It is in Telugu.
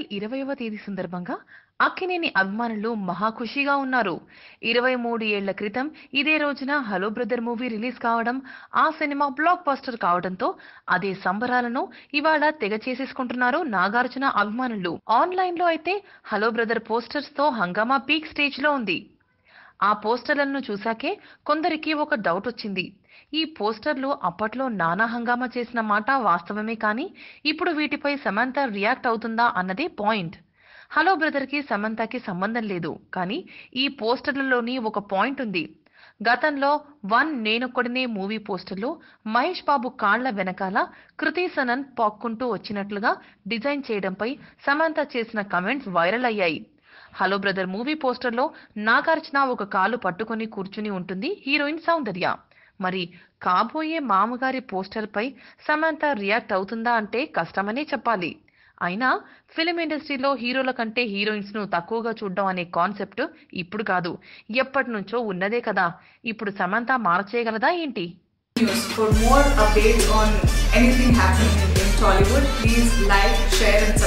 ఇరవైవ తేదీ సందర్భంగా అక్కినేని అభిమానులు మహా ఖుషీగా ఉన్నారు. ఇరవై మూడు ఏళ్ళ క్రితం ఇదే రోజున హలో బ్రదర్ మూవీ రిలీజ్ కావడం ఆ సినిమా బ్లాక్ బస్టర్ కావడంతో అదే సంబరాలను ఇవాళ తెగ చేసేసుకుంటున్నారు నాగార్జున అభిమానులు. ఆన్లైన్లో అయితే హలో బ్రదర్ పోస్టర్స్తో హంగామా పీక్ స్టేజ్లో ఉంది. ఆ పోస్టర్లను చూశాకే కొందరికి ఒక డౌట్ వచ్చింది. ఈ పోస్టర్లు అప్పట్లో నానా హంగామా చేసిన మాట వాస్తవమే కానీ ఇప్పుడు వీటిపై సమంత రియాక్ట్ అవుతుందా అన్నదే పాయింట్. హలో బ్రదర్కి సమంతకి సంబంధం లేదు. కానీ ఈ పోస్టర్లలోని ఒక పాయింట్ ఉంది. గతంలో వన్ నేనొక్కడినే మూవీ పోస్టర్లో మహేష్ బాబు కాళ్ళ వెనకాల కృతి సనన్ పాక్కుంటూ వచ్చినట్లుగా డిజైన్ చేయడంపై సమంత చేసిన కమెంట్స్ వైరల్ అయ్యాయి. హలో బ్రదర్ మూవీ పోస్టర్లో నాగార్జున ఒక కాలు పట్టుకొని కూర్చుని ఉంటుంది హీరోయిన్ సౌందర్య. మరి కాబోయే మామగారి పోస్టర్పై సమంత రియాక్ట్ అవుతుందా అంటే కష్టమనే చెప్పాలి. అయినా ఫిలిం ఇండస్ట్రీలో హీరోల కంటే హీరోయిన్స్ను తక్కువగా చూడడం అనే కాన్సెప్ట్ ఇప్పుడు కాదు ఎప్పటి నుంచో ఉన్నదే కదా. ఇప్పుడు సమంత మార్చేయగలదా ఏంటి? News. For more updates on anything happening in Tollywood, please like, share, and